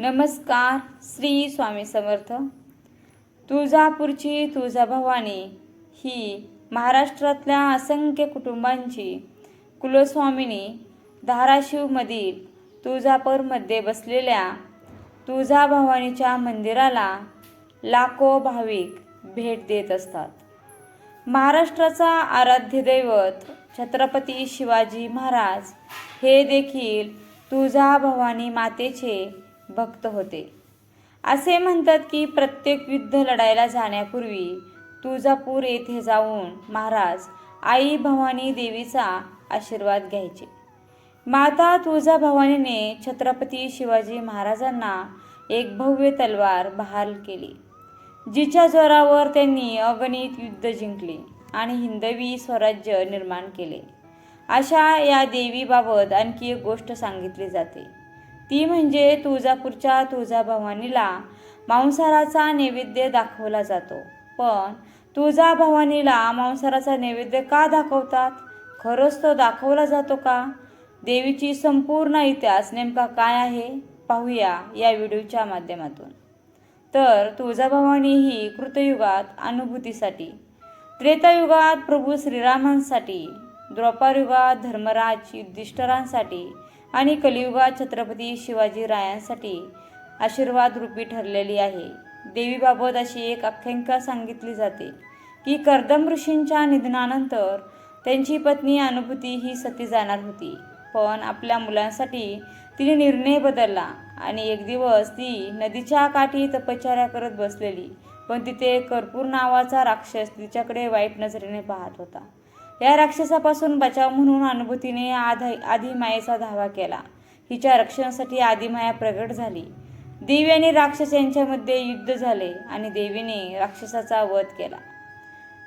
नमस्कार श्री स्वामी समर्थ. तुळजापूरची तुळजाभवानी ही महाराष्ट्रातल्या असंख्य कुटुंबांची कुलस्वामिनी धाराशिवमधील तुळजापूरमध्ये बसलेल्या तुळजाभवानीच्या मंदिराला लाखो भाविक भेट देत असतात. महाराष्ट्राचा आराध्य दैवत छत्रपती शिवाजी महाराज हे देखील तुळजाभवानी मातेचे भक्त होते. असे म्हणतात की प्रत्येक युद्ध लढायला जाण्यापूर्वी तुळजापूर येथे जाऊन महाराज आई भवानी देवीचा आशीर्वाद घ्यायचे. माता तुळजाभवानीने छत्रपती शिवाजी महाराजांना एक भव्य तलवार बहाल केली जिच्या जोरावर त्यांनी अगणित युद्ध जिंकले आणि हिंदवी स्वराज्य निर्माण केले. अशा या देवीबाबत आणखी एक गोष्ट सांगितली जाते. ती म्हणजे तुळजापूरच्या तुळजाभवानीला मांसाहाराचा नैवेद्य दाखवला जातो. पण तुळजाभवानीला मांसाहाराचा नैवेद्य का दाखवतात? खरंच तो दाखवला जातो का? देवीची संपूर्ण इतिहास नेमका काय आहे? पाहूया या व्हिडिओच्या माध्यमातून. तर तुळजाभवानी ही कृतयुगात अनुभूतीसाठी त्रेतायुगात प्रभू श्रीरामांसाठी द्वापारयुगात धर्मराज युधिष्ठरांसाठी आणि कलियुगात छत्रपती शिवाजी रायांसाठी आशीर्वाद रूपी ठरलेली आहे. देवीबाबत अशी एक आख्यांका सांगितली जाते की कर्दम ऋषींच्या निधनानंतर त्यांची पत्नी अनुभूती ही सती जाणार होती. पण आपल्या मुलांसाठी तिने निर्णय बदलला आणि एक दिवस ती नदीच्या काठी तपश्चर्या करत बसलेली. पण तिथे कर्पूर नावाचा राक्षस तिच्याकडे वाईट नजरेने पाहत होता. या राक्षसापासून बचाव म्हणून अनुभूतीने आधी आदिमायेचा धावा केला. हिच्या रक्षणासाठी आदिमाया प्रगट झाली. देवी आणि राक्षस यांच्यामध्ये युद्ध झाले आणि देवीने राक्षसाचा वध केला.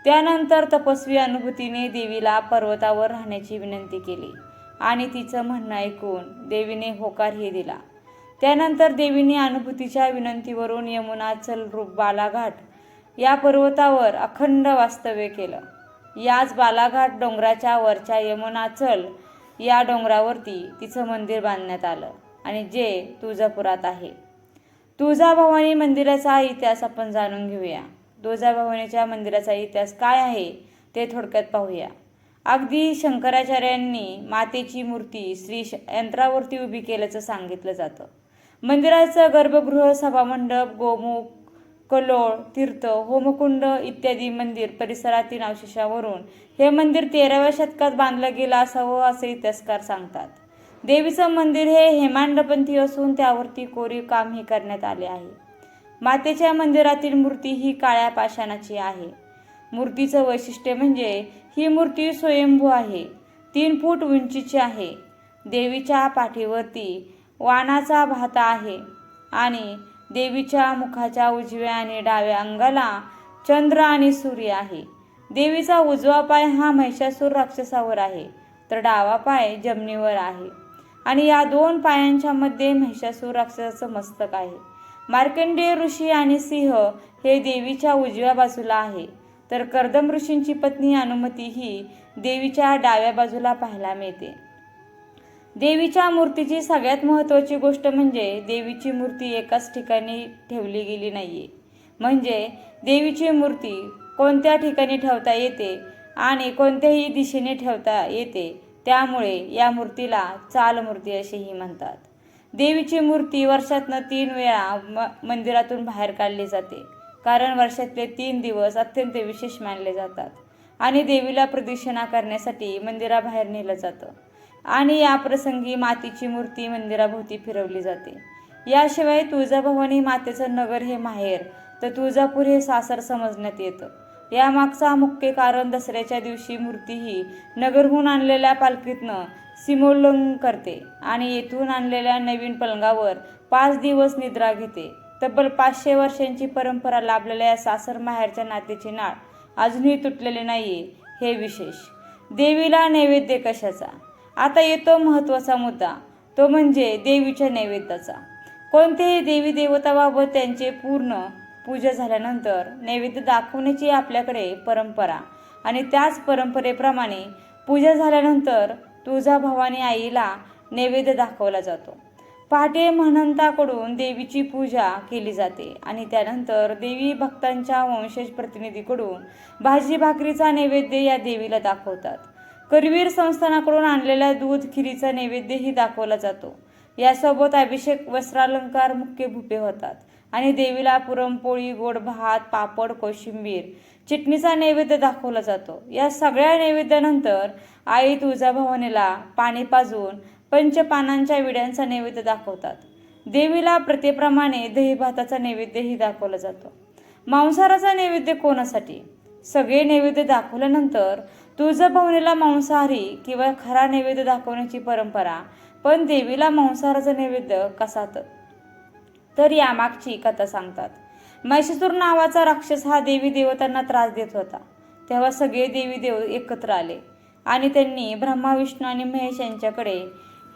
त्यानंतर तपस्वी अनुभूतीने देवीला पर्वतावर राहण्याची विनंती केली आणि तिचं म्हणणं ऐकून देवीने होकारही दिला. त्यानंतर देवीने अनुभूतीच्या विनंतीवरून यमुनाचल रूप बालाघाट या पर्वतावर अखंड वास्तव्य केलं. याच बालाघाट डोंगराच्या वरच्या यमुनाचल या डोंगरावरती तिचं मंदिर बांधण्यात आलं आणि जे तुळजापुरात आहे. तुळजाभवानी मंदिराचा इतिहास आपण जाणून घेऊया. तुळजाभवानीच्या मंदिराचा इतिहास काय आहे ते थोडक्यात पाहूया. अगदी शंकराचार्यांनी मातेची मूर्ती श्री श- यंत्रावरती उभी केल्याचं सांगितलं जातं. मंदिराचं गर्भगृह सभामंडप गोमुख कलोळ तीर्थ होमकुंड इत्यादी मंदिर परिसरातील अवशेषावरून हे मंदिर तेराव्या शतकात बांधलं गेलं असावं असे इतिहासकार सांगतात. देवीचं मंदिर हे हेमांडपंथी असून त्यावरती कोरीव कामही करण्यात आले आहे. मातेच्या मंदिरातील मूर्ती ही काळ्या पाषाणाची आहे. मूर्तीचं वैशिष्ट्य म्हणजे ही मूर्ती स्वयंभू आहे. तीन फूट उंचीची आहे. देवीच्या पाठीवरती वाणाचा भाता आहे आणि देवीच्या मुखाच्या उजव्या आणि डाव्या अंगाला चंद्र आणि सूर्य आहे. देवीचा उजवा पाय हा महिषासूर राक्षसावर आहे तर डावा पाय जमिनीवर आहे. आणि या दोन पायांच्या मध्ये महिषासूर राक्षसाचं मस्तक आहे. मार्कंडेय ऋषी आणि सिंह हे देवीच्या उजव्या बाजूला आहे तर कर्दम ऋषींची पत्नी अनुमती ही देवीच्या डाव्या बाजूला पाहायला मिळते. देवीच्या मूर्तीची सगळ्यात महत्त्वाची गोष्ट म्हणजे देवीची मूर्ती एकाच ठिकाणी ठेवली गेली नाहीये. म्हणजे देवीची मूर्ती कोणत्या ठिकाणी ठेवता येते आणि कोणत्याही दिशेने ठेवता येते त्यामुळे या मूर्तीला चाल मूर्ती असेही म्हणतात. देवीची मूर्ती वर्षातनं तीन वेळा म मंदिरातून बाहेर काढली जाते कारण वर्षातले तीन दिवस अत्यंत विशेष मानले जातात आणि देवीला प्रदक्षिणा करण्यासाठी मंदिराबाहेर नेलं जातं. आणि या प्रसंगी मातीची मूर्ती मंदिराभोवती फिरवली जाते. याशिवाय तुळजाभवानी मातेचं नगर हे माहेर तर तुळजापूर हे सासर समजण्यात येतं. यामागचा मुख्य कारण दसऱ्याच्या दिवशी मूर्ती ही नगरहून आणलेल्या पालखीतनं सिमोल्लंघन करते आणि येथून आणलेल्या नवीन पलंगावर पाच दिवस निद्रा घेते. तब्बल पाचशे वर्षांची परंपरा लाभलेल्या या सासर माहेरच्या नातेची नाळ अजूनही तुटलेले नाही हे विशेष. देवीला नैवेद्य कशाचा? आता येतो महत्त्वाचा मुद्दा. तो म्हणजे देवीच्या नैवेद्याचा. कोणतेही देवी देवताबाबत त्यांचे पूर्ण पूजा झाल्यानंतर नैवेद्य दाखवण्याची आपल्याकडे परंपरा आणि त्याच परंपरेप्रमाणे पूजा झाल्यानंतर तुळजाभवानी आईला नैवेद्य दाखवला जातो. पहाटे महनंताकडून देवीची पूजा केली जाते आणि त्यानंतर देवी भक्तांच्या वंशज प्रतिनिधीकडून भाजी भाकरीचा नैवेद्य या देवीला दाखवतात. करवीर संस्थानाकडून आणलेल्या दूध खिरीचा नैवेद्यही दाखवला जातो. यासोबत अभिषेक वस्त्रालंकार मुख्य भूपे होतात आणि देवीला पुरणपोळी गोड भात पापड कोशिंबीर चिटणीचा नैवेद्य दाखवला जातो. या सगळ्या नैवेद्यानंतर आई तुळजाभवानीला पाणी पाजून पंचपानांच्या विड्यांचा नैवेद्य दाखवतात. देवीला प्रथेप्रमाणे दही भाताचा नैवेद्यही दाखवला जातो. मांसाहाराचा नैवेद्य कोणासाठी? सगळे नैवेद्य दाखवल्यानंतर तुळजाभवनीला मांसाहारी किंवा खरा नैवेद्य दाखवण्याची परंपरा पण देवीला मांसाहाराचा नैवेद्य कसा तर तर यामागची कथा सांगतात. महिषासूर नावाचा राक्षस हा देवी देवतांना त्रास देत होता. तेव्हा सगळे देवी देव एकत्र आले आणि त्यांनी ब्रह्मा विष्णू आणि महेश यांच्याकडे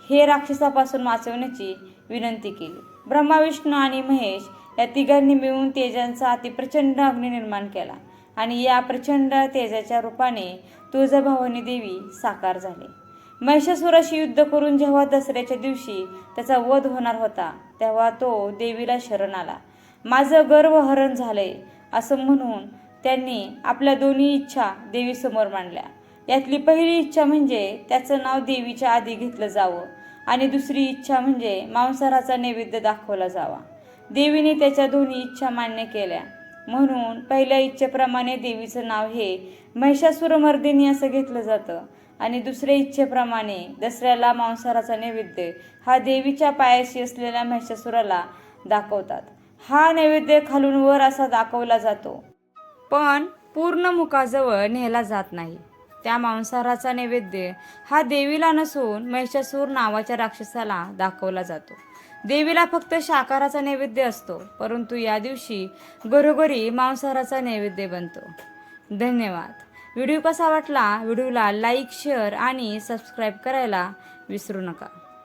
हे राक्षसापासून वाचवण्याची विनंती केली. ब्रह्मा विष्णू आणि महेश या तिघांनी मिळून तेजांचा अतिप्रचंड अग्नी निर्माण केला. आणि या प्रचंड तेजाच्या रूपाने तुळजाभवानी देवी साकार झाले. महिषासुराशी युद्ध करून जेव्हा दसऱ्याच्या दिवशी त्याचा वध होणार होता तेव्हा तो देवीला शरण आला. माझं गर्व हरण झालंय असं म्हणून त्यांनी आपल्या दोन्ही इच्छा देवीसमोर मांडल्या. यातली पहिली इच्छा म्हणजे त्याचं नाव देवीच्या आधी घेतलं जावं आणि दुसरी इच्छा म्हणजे मांसाहाराचा नैवेद्य दाखवला जावा. देवीने त्याच्या दोन्ही इच्छा मान्य केल्या. म्हणून पहिल्या इच्छेप्रमाणे देवीचं नाव हे महिषासुरमर्दिनी असं घेतलं जातं. आणि दुसऱ्या इच्छेप्रमाणे दसऱ्याला मांसाहाराचा नैवेद्य हा देवीच्या पायाशी असलेल्या महिषासुराला दाखवतात. हा नैवेद्य खालून वर असा दाखवला जातो. पण पूर्ण मुखाजवळ नेला जात नाही. त्या मांसाहाराचा नैवेद्य हा देवीला नसून महिषासूर नावाच्या राक्षसाला दाखवला जातो. देवीला फक्त शाकाहाराचा नैवेद्य असतो परंतु या दिवशी घरोघरी मांसाहाराचा नैवेद्य बनतो. धन्यवाद. व्हिडिओ कसा वाटला? व्हिडिओला लाईक शेअर आणि सबस्क्राईब करायला विसरू नका.